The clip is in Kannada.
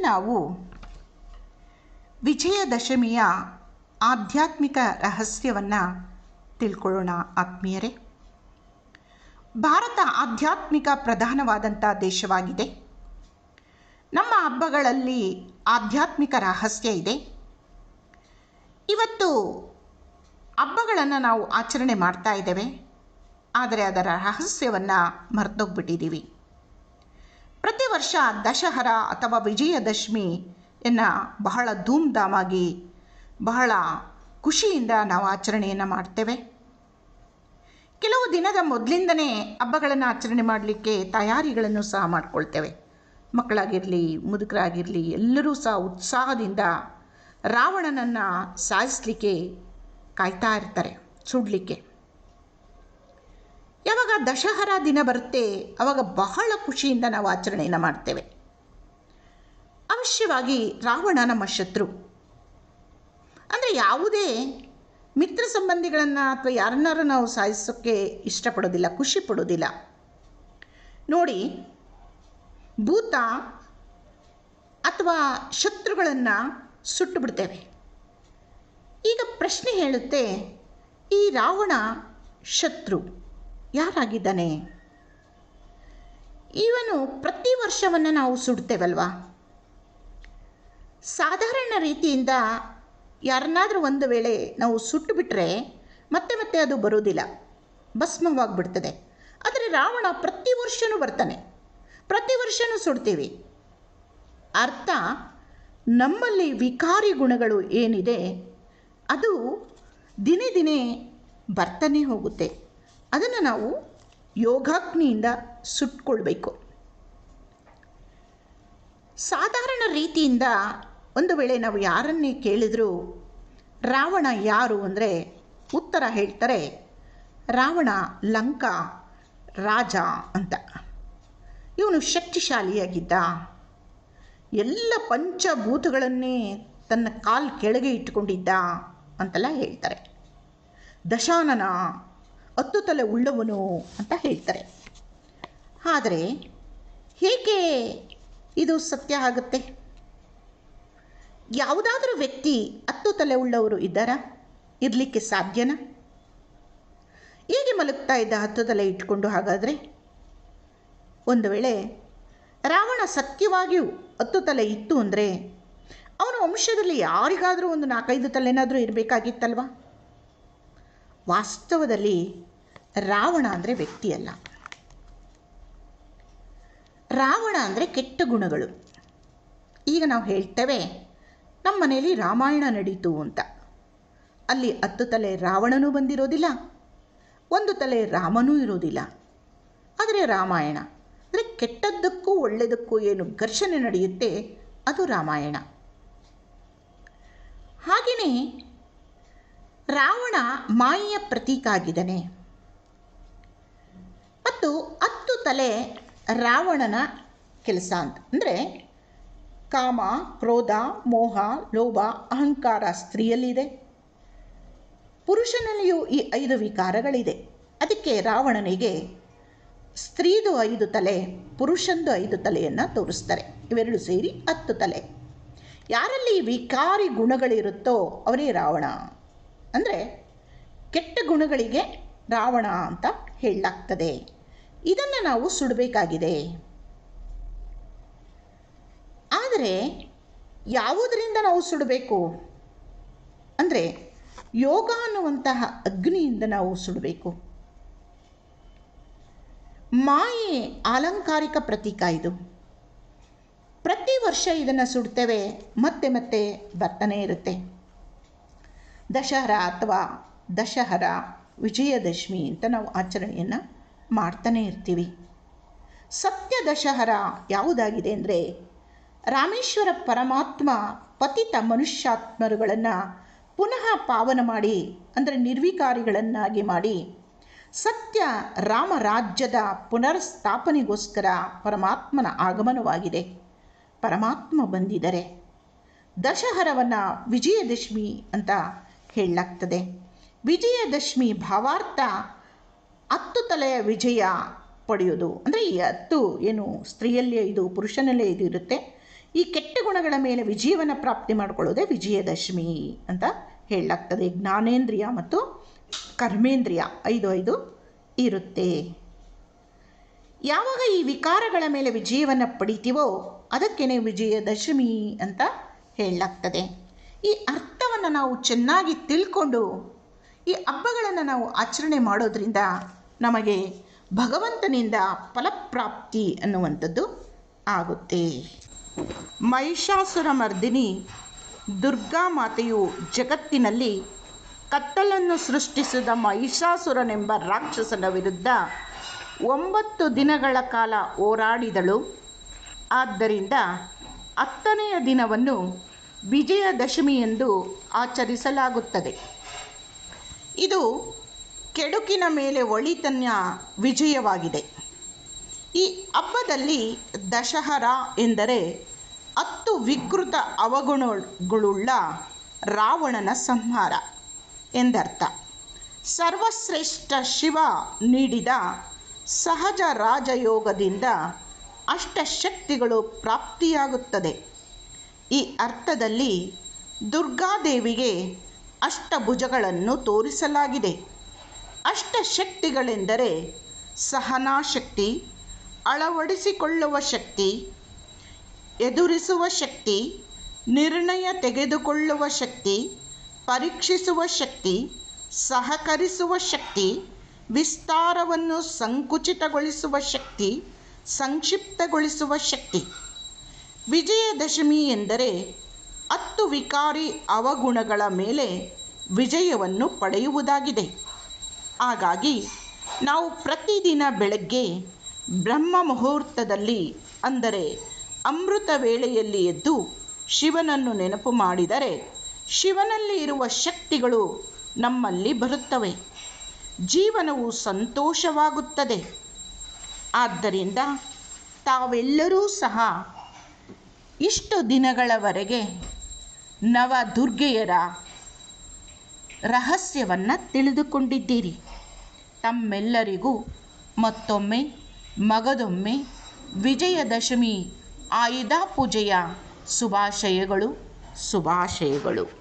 ನಾವು ವಿಜಯದಶಮಿಯ ಆಧ್ಯಾತ್ಮಿಕ ರಹಸ್ಯವನ್ನು ತಿಳ್ಕೊಳ್ಳೋಣ ಆತ್ಮೀಯರೇ. ಭಾರತ ಆಧ್ಯಾತ್ಮಿಕ ಪ್ರಧಾನವಾದಂಥ ದೇಶವಾಗಿದೆ. ನಮ್ಮ ಹಬ್ಬಗಳಲ್ಲಿ ಆಧ್ಯಾತ್ಮಿಕ ರಹಸ್ಯ ಇದೆ. ಇವತ್ತು ಹಬ್ಬಗಳನ್ನು ನಾವು ಆಚರಣೆ ಮಾಡ್ತಾ ಇದ್ದೇವೆ. ಆದರೆ ಅದರ ರಹಸ್ಯವನ್ನು ಮರೆತೋಗ್ಬಿಟ್ಟಿದ್ದೀವಿ. ವರ್ಷ ದಶಹರ ಅಥವಾ ವಿಜಯದಶಮಿಯನ್ನು ಬಹಳ ಧೂಮ್ಧಾಮಾಗಿ, ಬಹಳ ಖುಷಿಯಿಂದ ನಾವು ಆಚರಣೆಯನ್ನು ಮಾಡ್ತೇವೆ. ಕೆಲವು ದಿನದ ಮೊದಲಿಂದನೇ ಹಬ್ಬಗಳನ್ನು ಆಚರಣೆ ಮಾಡಲಿಕ್ಕೆ ತಯಾರಿಗಳನ್ನು ಸಹ ಮಾಡ್ಕೊಳ್ತೇವೆ. ಮಕ್ಕಳಾಗಿರಲಿ, ಮುದುಕರಾಗಿರಲಿ, ಎಲ್ಲರೂ ಸಹ ಉತ್ಸಾಹದಿಂದ ರಾವಣನನ್ನು ಸಾಯಿಸಲಿಕ್ಕೆ ಕಾಯ್ತಾ ಇರ್ತಾರೆ, ಸುಡಲಿಕ್ಕೆ. ಯಾವಾಗ ದಶಹರ ದಿನ ಬರುತ್ತೆ ಆವಾಗ ಬಹಳ ಖುಷಿಯಿಂದ ನಾವು ಆಚರಣೆಯನ್ನು ಮಾಡ್ತೇವೆ. ಅವಶ್ಯವಾಗಿ ರಾವಣ ನಮ್ಮ ಶತ್ರು. ಅಂದರೆ ಯಾವುದೇ ಮಿತ್ರ ಸಂಬಂಧಿಗಳನ್ನು ಅಥವಾ ಯಾರನ್ನಾರು ನಾವು ಸಾಯಿಸೋಕ್ಕೆ ಇಷ್ಟಪಡೋದಿಲ್ಲ, ಖುಷಿ ಪಡೋದಿಲ್ಲ. ನೋಡಿ, ಭೂತ ಅಥವಾ ಶತ್ರುಗಳನ್ನು ಸುಟ್ಟು ಬಿಡ್ತೇವೆ. ಈಗ ಪ್ರಶ್ನೆ ಹೇಳುತ್ತೆ, ಈ ರಾವಣ ಶತ್ರು. ಯಾರಾಗಿದ್ದಾನೆ? ಇವನು ಪ್ರತಿ ವರ್ಷವನ್ನು ನಾವು ಸುಡ್ತೇವಲ್ವಾ? ಸಾಧಾರಣ ರೀತಿಯಿಂದ ಯಾರನ್ನಾದರೂ ಒಂದು ವೇಳೆ ನಾವು ಸುಟ್ಟು ಬಿಟ್ಟರೆ ಮತ್ತೆ ಮತ್ತೆ ಅದು ಬರೋದಿಲ್ಲ ಭಸ್ಮವಾಗಿಬಿಡ್ತದೆ. ಆದರೆ ರಾವಣ ಪ್ರತಿ ವರ್ಷವೂ ಬರ್ತಾನೆ. ಪ್ರತಿ ವರ್ಷವೂ ಸುಡ್ತೀವಿ. ಅರ್ಥ? ನಮ್ಮಲ್ಲಿ ವಿಕಾರಿ ಗುಣಗಳು ಏನಿದೆ, ಅದು ದಿನೇ ದಿನೇ ಬರ್ತಾನೆ ಹೋಗುತ್ತೆ. ಅದನ್ನು ನಾವು ಯೋಗಾಗ್ನಿಯಿಂದ ಸುಟ್ಕೊಳ್ಬೇಕು. ಸಾಧಾರಣ ರೀತಿಯಿಂದ ಒಂದು ವೇಳೆ ನಾವು ಯಾರನ್ನೇ ಕೇಳಿದರೂ ರಾವಣ ಯಾರು ಅಂದರೆ ಉತ್ತರ ಹೇಳ್ತಾರೆ, ರಾವಣ ಲಂಕಾ ರಾಜ ಅಂತ. ಇವನು ಶಕ್ತಿಶಾಲಿಯಾಗಿದ್ದ. ಎಲ್ಲ ಪಂಚಭೂತಗಳನ್ನೇ ತನ್ನ ಕಾಲು ಕೆಳಗೆ ಇಟ್ಟುಕೊಂಡಿದ್ದ ಅಂತೆಲ್ಲ ಹೇಳ್ತಾರೆ. ದಶಾನನ ಹತ್ತು ತಲೆ ಉಳ್ಳವನು ಅಂತ ಹೇಳ್ತಾರೆ. ಆದರೆ ಹೇಗೆ ಇದು ಸತ್ಯ ಆಗುತ್ತೆ? ಯಾವುದಾದ್ರೂ ವ್ಯಕ್ತಿ ಹತ್ತು ತಲೆ ಉಳ್ಳವರು ಇದ್ದಾರಾ? ಇರಲಿಕ್ಕೆ ಸಾಧ್ಯನಾ? ಹೇಗೆ ಮಲಗ್ತಾ ಇದ್ದ ಹತ್ತು ತಲೆ ಇಟ್ಕೊಂಡು ಹಾಗಾದರೆ? ಒಂದು ವೇಳೆ ರಾವಣ ಸತ್ಯವಾಗಿಯೂ ಹತ್ತು ತಲೆ ಇತ್ತು ಅಂದರೆ ಅವನ ವಂಶದಲ್ಲಿ ಯಾರಿಗಾದರೂ ಒಂದು ನಾಲ್ಕೈದು ತಲೆನಾದರೂ ಇರಬೇಕಾಗಿತ್ತಲ್ವ? ವಾಸ್ತವದಲ್ಲಿ ರಾವಣ ಅಂದರೆ ವ್ಯಕ್ತಿಯಲ್ಲ ರಾವಣ ಅಂದರೆ ಕೆಟ್ಟ ಗುಣಗಳು. ಈಗ ನಾವು ಹೇಳ್ತೇವೆ, ನಮ್ಮ ಮನೆಯಲ್ಲಿ ರಾಮಾಯಣ ನಡೀತು ಅಂತ. ಅಲ್ಲಿ ಹತ್ತು ತಲೆ ರಾವಣನೂ ಬಂದಿರೋದಿಲ್ಲ, ಒಂದು ತಲೆ ರಾಮನೂ ಇರೋದಿಲ್ಲ. ಆದರೆ ರಾಮಾಯಣ ಅಂದರೆ ಕೆಟ್ಟದ್ದಕ್ಕೂ ಒಳ್ಳೆಯದಕ್ಕೂ ಏನು ಘರ್ಷಣೆ ನಡೆಯುತ್ತೆ, ಅದು ರಾಮಾಯಣ. ಹಾಗೆಯೇ ರಾವಣ ಮಾಯೆಯ ಪ್ರತೀಕ ಆಗಿದ್ದಾನೆ. ಮತ್ತು ಹತ್ತು ತಲೆ ರಾವಣನ ಕೆಲಸ ಅಂತ. ಅಂದರೆ ಕಾಮ, ಕ್ರೋಧ, ಮೋಹ, ಲೋಭ, ಅಹಂಕಾರ ಸ್ತ್ರೀಯಲ್ಲಿದೆ. ಪುರುಷನಲ್ಲಿಯೂ ಈ ಐದು ವಿಕಾರಗಳಿದೆ. ಅದಕ್ಕೆ ರಾವಣನಿಗೆ ಸ್ತ್ರೀದು ಐದು ತಲೆ, ಪುರುಷಂದು ಐದು ತಲೆಯನ್ನು ತೋರಿಸ್ತಾರೆ. ಇವೆರಡು ಸೇರಿ ಹತ್ತು ತಲೆ. ಯಾರಲ್ಲಿ ವಿಕಾರಿ ಗುಣಗಳಿರುತ್ತೋ ಅವರೇ ರಾವಣ. ಅಂದರೆ ಕೆಟ್ಟ ಗುಣಗಳಿಗೆ ರಾವಣ ಅಂತ ಹೇಳಲಾಗ್ತದೆ. ಇದನ್ನು ನಾವು ಸುಡಬೇಕಾಗಿದೆ. ಆದರೆ ಯಾವುದರಿಂದ ನಾವು ಸುಡಬೇಕು? ಅಂದರೆ ಯೋಗ ಅನ್ನುವಂತಹ ಅಗ್ನಿಯಿಂದ ನಾವು ಸುಡಬೇಕು. ಮಾಯೆ ಆಲಂಕಾರಿಕ ಪ್ರತೀಕ ಇದು. ಪ್ರತಿ ವರ್ಷ ಇದನ್ನು ಸುಡ್ತೇವೆ, ಮತ್ತೆ ಮತ್ತೆ ಬರ್ತಾನೆ ಇರುತ್ತೆ. ದಶಹರ ಅಥವಾ ದಶಹರ ವಿಜಯದಶಮಿ ಅಂತ ನಾವು ಆಚರಣೆಯನ್ನು ಮಾಡ್ತಾನೆ ಇರ್ತೀವಿ. ಸತ್ಯ ದಶಹರ ಯಾವುದಾಗಿದೆ ಅಂದರೆ, ರಾಮೇಶ್ವರ ಪರಮಾತ್ಮ ಪತಿತ ಮನುಷ್ಯಾತ್ಮರುಗಳನ್ನು ಪುನಃ ಪಾವನ ಮಾಡಿ, ಅಂದರೆ ನಿರ್ವಿಕಾರಿಗಳನ್ನಾಗಿ ಮಾಡಿ, ಸತ್ಯ ರಾಮರಾಜ್ಯದ ಪುನರ್ಸ್ಥಾಪನೆಗೋಸ್ಕರ ಪರಮಾತ್ಮನ ಆಗಮನವಾಗಿದೆ. ಪರಮಾತ್ಮ ಬಂದಿದ್ದಾರೆ ದಶಹರವನ್ನು ವಿಜಯದಶಮಿ ಅಂತ ಹೇಳಲಾಗ್ತದೆ. ವಿಜಯದಶಮಿ ಭಾವಾರ್ಥ ಹತ್ತು ತಲೆಯ ವಿಜಯ ಪಡೆಯೋದು ಅಂದರೆ ಈ ಹತ್ತು ಏನು ಸ್ತ್ರೀಯಲ್ಲೇ ಇದು, ಪುರುಷನಲ್ಲೇ ಇದು ಇರುತ್ತೆ. ಈ ಕೆಟ್ಟ ಗುಣಗಳ ಮೇಲೆ ವಿಜಯವನ್ನು ಪ್ರಾಪ್ತಿ ಮಾಡಿಕೊಳ್ಳೋದೇ ವಿಜಯದಶಮಿ ಅಂತ ಹೇಳಲಾಗ್ತದೆ. ಜ್ಞಾನೇಂದ್ರಿಯ ಮತ್ತು ಕರ್ಮೇಂದ್ರಿಯ ಐದು ಐದು ಇರುತ್ತೆ. ಯಾವಾಗ ಈ ವಿಕಾರಗಳ ಮೇಲೆ ವಿಜಯವನ್ನು ಪಡಿತೀವೋ ಅದಕ್ಕೇನೆ ವಿಜಯದಶಮಿ ಅಂತ ಹೇಳಲಾಗ್ತದೆ. ಈ ಅರ್ಥವನ್ನು ನಾವು ಚೆನ್ನಾಗಿ ತಿಳ್ಕೊಂಡು ಈ ಹಬ್ಬಗಳನ್ನು ನಾವು ಆಚರಣೆ ಮಾಡೋದ್ರಿಂದ ನಮಗೆ ಭಗವಂತನಿಂದ ಫಲಪ್ರಾಪ್ತಿ ಅನ್ನುವಂಥದ್ದು ಆಗುತ್ತೆ. ಮಹಿಷಾಸುರ ಮರ್ದಿನಿ ದುರ್ಗಾ ಮಾತೆಯು ಜಗತ್ತಿನಲ್ಲಿ ಕತ್ತಲನ್ನು ಸೃಷ್ಟಿಸಿದ ಮಹಿಷಾಸುರನೆಂಬ ರಾಕ್ಷಸನ ವಿರುದ್ಧ ಒಂಬತ್ತು ದಿನಗಳ ಕಾಲ ಹೋರಾಡಿದಳು. ಆದ್ದರಿಂದ ಹತ್ತನೆಯ ದಿನವನ್ನು ವಿಜಯದಶಮಿ ಎಂದು ಆಚರಿಸಲಾಗುತ್ತದೆ. ಇದು ಕೆಡುಕಿನ ಮೇಲೆ ಒಳಿತನ್ಯ ವಿಜಯವಾಗಿದೆ. ಈ ಹಬ್ಬದಲ್ಲಿ ದಶಹರ ಎಂದರೆ ಹತ್ತು ವಿಕೃತ ಅವಗುಣಗಳುಳ್ಳ ರಾವಣನ ಸಂಹಾರ ಎಂದರ್ಥ. ಸರ್ವಶ್ರೇಷ್ಠ ಶಿವ ನೀಡಿದ ಸಹಜ ರಾಜಯೋಗದಿಂದ ಅಷ್ಟಶಕ್ತಿಗಳು ಪ್ರಾಪ್ತಿಯಾಗುತ್ತದೆ. ಈ ಅರ್ಥದಲ್ಲಿ ದುರ್ಗಾದೇವಿಗೆ ಅಷ್ಟಭುಜಗಳನ್ನು ತೋರಿಸಲಾಗಿದೆ. ಅಷ್ಟಶಕ್ತಿಗಳೆಂದರೆ ಸಹನಾಶಕ್ತಿ, ಅಳವಡಿಸಿಕೊಳ್ಳುವ ಶಕ್ತಿ, ಎದುರಿಸುವ ಶಕ್ತಿ, ನಿರ್ಣಯ ತೆಗೆದುಕೊಳ್ಳುವ ಶಕ್ತಿ, ಪರೀಕ್ಷಿಸುವ ಶಕ್ತಿ, ಸಹಕರಿಸುವ ಶಕ್ತಿ, ವಿಸ್ತಾರವನ್ನು ಸಂಕುಚಿತಗೊಳಿಸುವ ಶಕ್ತಿ, ಸಂಕ್ಷಿಪ್ತಗೊಳಿಸುವ ಶಕ್ತಿ. ವಿಜಯದಶಮಿ ಎಂದರೆ ಹತ್ತು ವಿಕಾರಿ ಅವಗುಣಗಳ ಮೇಲೆ ವಿಜಯವನ್ನು ಪಡೆಯುವುದಾಗಿದೆ. ಹಾಗಾಗಿ ನಾವು ಪ್ರತಿದಿನ ಬೆಳಗ್ಗೆ ಬ್ರಹ್ಮ ಮುಹೂರ್ತದಲ್ಲಿ, ಅಂದರೆ ಅಮೃತ ವೇಳೆಯಲ್ಲಿ ಎದ್ದು ಶಿವನನ್ನು ನೆನಪು ಮಾಡಿದರೆ ಶಿವನಲ್ಲಿ ಇರುವ ಶಕ್ತಿಗಳು ನಮ್ಮಲ್ಲಿ ಬರುತ್ತವೆ. ಜೀವನವು ಸಂತೋಷವಾಗುತ್ತದೆ. ಆದ್ದರಿಂದ ತಾವೆಲ್ಲರೂ ಸಹ ಇಷ್ಟು ದಿನಗಳವರೆಗೆ ನವ ದುರ್ಗೆಯರ ರಹಸ್ಯವನ್ನು ತಿಳಿದುಕೊಂಡಿದ್ದೀರಿ. ತಮ್ಮೆಲ್ಲರಿಗೂ ಮತ್ತೊಮ್ಮೆ ಮಗದೊಮ್ಮೆ ವಿಜಯದಶಮಿ ಆಯುಧ ಪೂಜೆಯ ಶುಭಾಶಯಗಳು ಶುಭಾಶಯಗಳು.